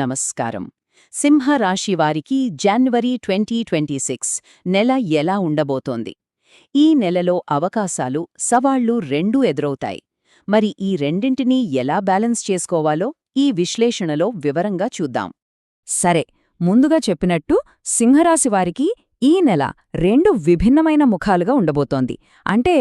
నమస్కారం. సింహరాశి వారికి జనవరి ట్వంటీ ట్వంటీ సిక్స్ నెల ఎలా ఉండబోతోంది? ఈ నెలలో అవకాశాలు సవాళ్ళు రెండూ ఎదురవుతాయి. మరి ఈ రెండింటినీ ఎలా బ్యాలెన్స్ చేసుకోవాలో ఈ విశ్లేషణలో వివరంగా చూద్దాం. సరే ముందుగా చెప్పినట్టు సింహరాశి వారికి ఈ నెల రెండు విభిన్నమైన ముఖాలుగా ఉండబోతోంది. అంటే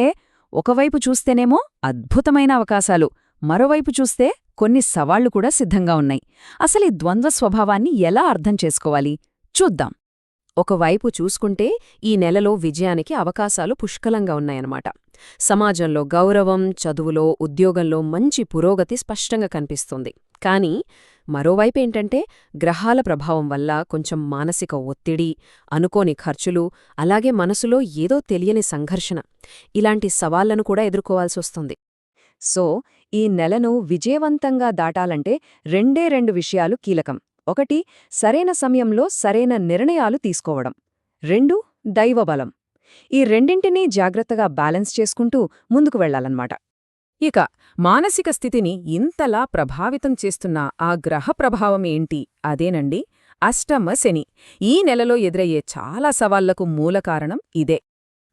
ఒకవైపు చూస్తేనేమో అద్భుతమైన అవకాశాలు మరోవైపు చూస్తే కొన్ని సవాళ్ళు కూడా సిద్ధంగా ఉన్నాయి. అసలు ఈ ద్వంద్వ స్వభావాన్ని ఎలా అర్థం చేసుకోవాలి? చూద్దాం. ఒకవైపు చూసుకుంటే ఈ నెలలో విజయానికి అవకాశాలు పుష్కలంగా ఉన్నాయన్నమాట. సమాజంలో గౌరవం చదువులో ఉద్యోగంలో మంచి పురోగతి స్పష్టంగా కనిపిస్తుంది. కానీ మరోవైపేంటంటే గ్రహాల ప్రభావం వల్ల కొంచెం మానసిక ఒత్తిడి అనుకోని ఖర్చులు అలాగే మనసులో ఏదో తెలియని సంఘర్షణ ఇలాంటి సవాళ్ళను కూడా ఎదుర్కోవాల్సొస్తుంది సో ఈ నెలను విజయవంతంగా దాటాలంటే రెండే రెండు విషయాలు కీలకం. ఒకటి సరైన సమయంలో సరైన నిర్ణయాలు తీసుకోవడం. రెండు దైవబలం. ఈ రెండింటినీ జాగ్రత్తగా బ్యాలెన్స్ చేసుకుంటూ ముందుకు వెళ్ళాలన్నమాట ఇక మానసిక స్థితిని ఇంతలా ప్రభావితం చేస్తున్న ఆ గ్రహ ప్రభావం ఏంటి? అదేనండి అష్టమ శని. ఈ నెలలో ఎదురయ్యే చాలా సవాళ్ళకు మూల కారణం ఇదే.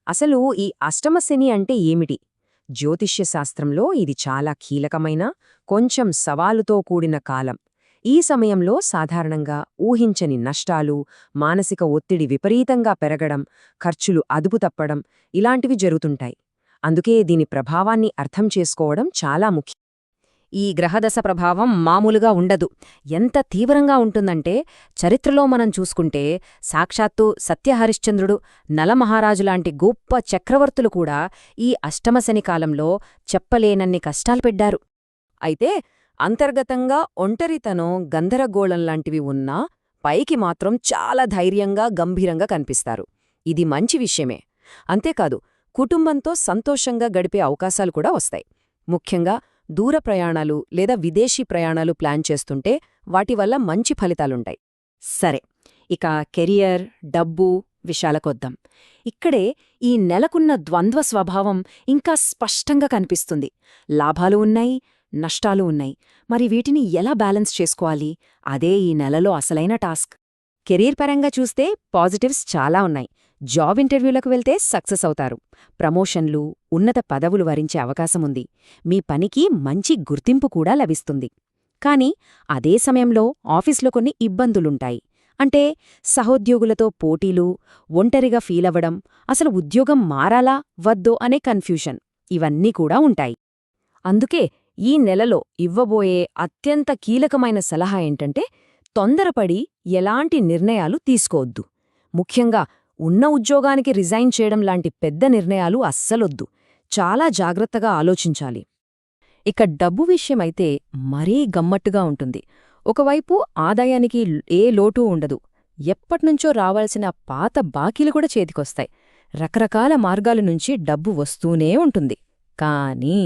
అసలు ఈ అష్టమ శని అంటే ఏమిటి? జ్యోతిష్య శాస్త్రంలో ఇది చాలా కీలకమైన కొంచెం సవాలుతో కూడిన కాలం. ఈ సమయంలో సాధారణంగా ఊహించని నష్టాలు మానసిక ఒత్తిడి విపరీతంగా పెరగడం ఖర్చులు అదుపు తప్పడం ఇలాంటివి జరుగుతుంటాయి. అందుకే దీని ప్రభావాన్ని అర్థం చేసుకోవడం చాలా ముఖ్యం. ఈ గ్రహదశ ప్రభావం మామూలుగా ఉండదు. ఎంత తీవ్రంగా ఉంటుందంటే చరిత్రలో మనం చూసుకుంటే సాక్షాత్తు సత్యహరిశ్చంద్రుడు నలమహారాజులాంటి గొప్ప చక్రవర్తులు కూడా ఈ అష్టమశని కాలంలో చెప్పలేనన్ని కష్టాలు పెడ్డారు అయితే అంతర్గతంగా ఒంటరితనం గందరగోళంలాంటివి ఉన్నా పైకి మాత్రం చాలా ధైర్యంగా గంభీరంగా కనిపిస్తారు. ఇది మంచి విషయమే. అంతేకాదు కుటుంబంతో సంతోషంగా గడిపే అవకాశాలు కూడా వస్తాయి. ముఖ్యంగా దూర ప్రయాణాలు లేదా విదేశీ ప్రయాణాలు ప్లాన్ చేస్తుంటే వాటి వల్ల మంచి ఫలితాలుంటాయి. సరే ఇక కెరియర్ డబ్బు విషయాలకొద్దాం ఇక్కడే ఈ నెలకున్న ద్వంద్వ స్వభావం ఇంకా స్పష్టంగా కనిపిస్తుంది. లాభాలు ఉన్నాయి నష్టాలు ఉన్నాయి. మరి వీటిని ఎలా బ్యాలెన్స్ చేసుకోవాలి? అదే ఈ నెలలో అసలైన టాస్క్. కెరీర్ పరంగా చూస్తే పాజిటివ్స్ చాలా ఉన్నాయి. జాబ్ ఇంటర్వ్యూలకు వెళ్తే సక్సెస్ అవుతారు. ప్రమోషన్లు ఉన్నత పదవులు వరించే అవకాశముంది. మీ పనికి మంచి గుర్తింపు కూడా లభిస్తుంది. కాని అదే సమయంలో ఆఫీస్లో కొన్ని ఇబ్బందులుంటాయి. అంటే సహోద్యోగులతో పోటీలు ఒంటరిగా ఫీలవ్వడం అసలు ఉద్యోగం మారాలా వద్దో అనే కన్ఫ్యూషన్ ఇవన్నీ కూడా ఉంటాయి. అందుకే ఈ నెలలో ఇవ్వబోయే అత్యంత కీలకమైన సలహా ఏంటంటే తొందరపడి ఎలాంటి నిర్ణయాలు తీసుకోవద్దు. ముఖ్యంగా ఉన్న ఉద్యోగానికి రిజైన్ చేయడం లాంటి పెద్ద నిర్ణయాలు అస్సలొద్దు. చాలా జాగ్రత్తగా ఆలోచించాలి. ఇక డబ్బు విషయమైతే మరీ గమ్మట్టుగా ఉంటుంది. ఒకవైపు ఆదాయానికి ఏ లోటూ ఉండదు. ఎప్పట్నుంచో రావాల్సిన పాత బాకీలు కూడా చేతికొస్తాయి. రకరకాల మార్గాల నుంచి డబ్బు వస్తూనే ఉంటుంది. కానీ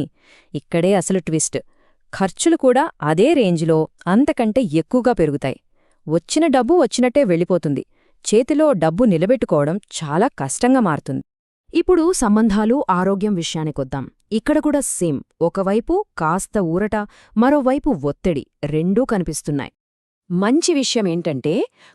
ఇక్కడే అసలు ట్విస్ట్. ఖర్చులు కూడా అదే రేంజ్లో అంతకంటే ఎక్కువగా పెరుగుతాయి. వచ్చిన డబ్బు వచ్చినట్టే వెళ్ళిపోతుంది. చేతిలో డబ్బు నిలబెట్టుకోవడం చాలా కష్టంగా మారుతుంది. ఇప్పుడు సంబంధాలు ఆరోగ్యం విషయానికొద్దాం ఇక్కడ కూడా సేమ్. ఒకవైపు కాస్త ఊరట మరోవైపు ఒత్తిడి రెండూ కనిపిస్తున్నాయి. మంచి విషయమేంటంటే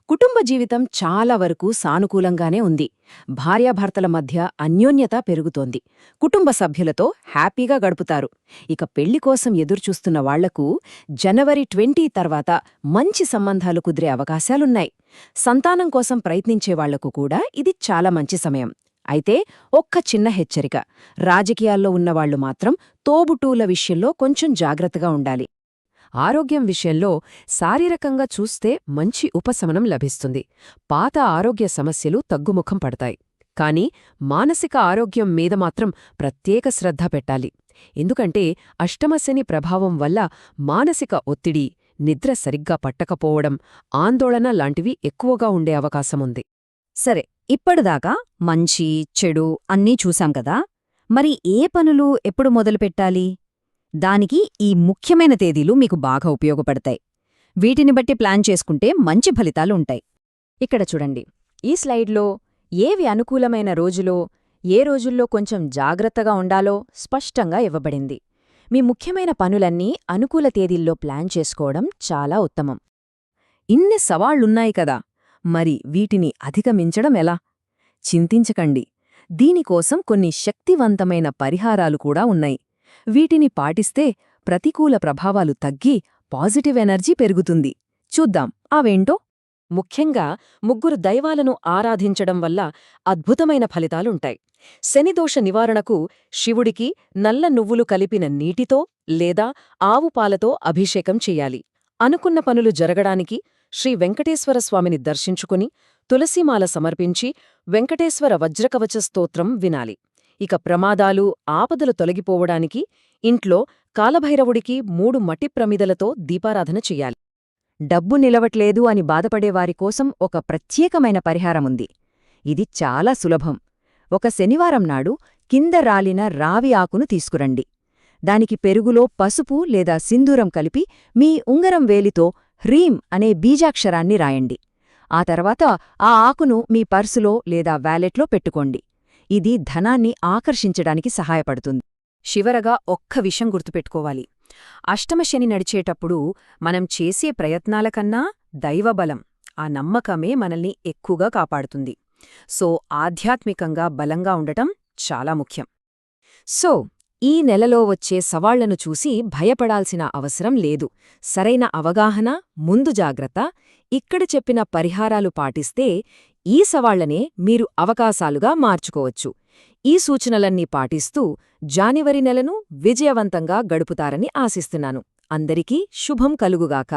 కుటుంబ జీవితం చాలా వరకు సానుకూలంగానే ఉంది. భార్యాభర్తల మధ్య అన్యోన్యత పెరుగుతోంది. కుటుంబ సభ్యులతో హ్యాపీగా గడుపుతారు. ఇక పెళ్ళి కోసం ఎదురుచూస్తున్న వాళ్ళకు జనవరి ట్వంటీ తర్వాత మంచి సంబంధాలు కుదిరే అవకాశాలున్నాయి. సంతానం కోసం ప్రయత్నించే వాళ్ళకు కూడా ఇది చాలా మంచి సమయం. అయితే ఒక్క చిన్న హెచ్చరిక. రాజకీయాల్లో ఉన్నవాళ్ళు మాత్రం తోబుటూల విషయంలో కొంచెం జాగ్రత్తగా ఉండాలి. ఆరోగ్యం విషయంలో శారీరకంగా చూస్తే మంచి ఉపశమనం లభిస్తుంది. పాత ఆరోగ్య సమస్యలు తగ్గుముఖం పడతాయి. కాని మానసిక ఆరోగ్యం మీద మాత్రం ప్రత్యేక శ్రద్ధ పెట్టాలి. ఎందుకంటే అష్టమశని ప్రభావం వల్ల మానసిక ఒత్తిడి నిద్ర సరిగ్గా పట్టకపోవడం ఆందోళన లాంటివి ఎక్కువగా ఉండే అవకాశముంది సరే ఇప్పటిదాకా మంచి చెడు అన్నీ చూశాం కదా? మరి ఏ పనులు ఎప్పుడు మొదలుపెట్టాలి? దానికి ఈ ముఖ్యమైన తేదీలు మీకు బాగా ఉపయోగపడతాయి. వీటిని బట్టి ప్లాన్ చేసుకుంటే మంచి ఫలితాలు ఉంటాయి. ఇక్కడ చూడండి. ఈ స్లైడ్లో ఏవి అనుకూలమైన రోజులో ఏ రోజుల్లో కొంచెం జాగ్రత్తగా ఉండాలో స్పష్టంగా ఇవ్వబడింది. మీ ముఖ్యమైన పనులన్నీ అనుకూల తేదీల్లో ప్లాన్ చేసుకోవడం చాలా ఉత్తమం. ఇన్ని సవాళ్ళున్నాయి కదా! మరి వీటిని అధిగమించడం ఎలా? చింతించకండి. దీనికోసం కొన్ని శక్తివంతమైన పరిహారాలు కూడా ఉన్నాయి. వీటిని పాటిస్తే ప్రతికూల ప్రభావాలు తగ్గి పాజిటివ్ ఎనర్జీ పెరుగుతుంది. చూద్దాం. అవేంటో? ముఖ్యంగా ముగ్గురు దైవాలను ఆరాధించడం వల్ల అద్భుతమైన ఫలితాలుంటాయి. శనిదోష నివారణకు శివుడికి నల్ల నువ్వులు కలిపిన నీటితో లేదా ఆవు పాలతో అభిషేకం చెయ్యాలి అనుకున్న పనులు జరగడానికి శ్రీ వెంకటేశ్వర స్వామిని దర్శించుకుని తులసిమాల సమర్పించి వెంకటేశ్వర వజ్రకవచ స్తోత్రం వినాలి. ఇక ప్రమాదాలు ఆపదలు తొలగిపోవడానికి ఇంట్లో కాలభైరవుడికి మూడు మట్టి ప్రమిదలతో దీపారాధన చెయ్యాలి డబ్బు నిలవట్లేదు అని బాధపడేవారి కోసం ఒక ప్రత్యేకమైన పరిహారముంది. ఇది చాలా సులభం. ఒక శనివారం నాడు కింద రాలిన రావి ఆకును తీసుకురండి. దానికి పెరుగులో పసుపు లేదా సింధూరం కలిపి మీ ఉంగరం వేలితో హ్రీం అనే బీజాక్షరాన్ని రాయండి. ఆ తర్వాత ఆ ఆకును మీ పర్సులో లేదా వ్యాలెట్లో పెట్టుకోండి. ఇది ధనాన్ని ఆకర్షించడానికి సహాయపడుతుంది. శివరగా ఒక్క విషయం గుర్తుపెట్టుకోవాలి. అష్టమశని నడిచేటప్పుడు మనం చేసే ప్రయత్నాల కన్నా దైవబలం ఆ నమ్మకమే మనల్ని ఎక్కువగా కాపాడుతుంది. సో ఆధ్యాత్మికంగా బలంగా ఉండటం చాలా ముఖ్యం. సో ఈ నెలలో వచ్చే సవాళ్ళను చూసి భయపడాల్సిన అవసరం లేదు. సరైన అవగాహన ముందు జాగ్రత్త ఇక్కడ చెప్పిన పరిహారాలు పాటిస్తే ఈ సవాళ్ళనే మీరు అవకాశాలుగా మార్చుకోవచ్చు. ఈ సూచనలన్నీ పాటిస్తూ జానివరి నెలను విజయవంతంగా గడుపుతారని ఆశిస్తున్నాను. అందరికీ శుభం కలుగుగాక.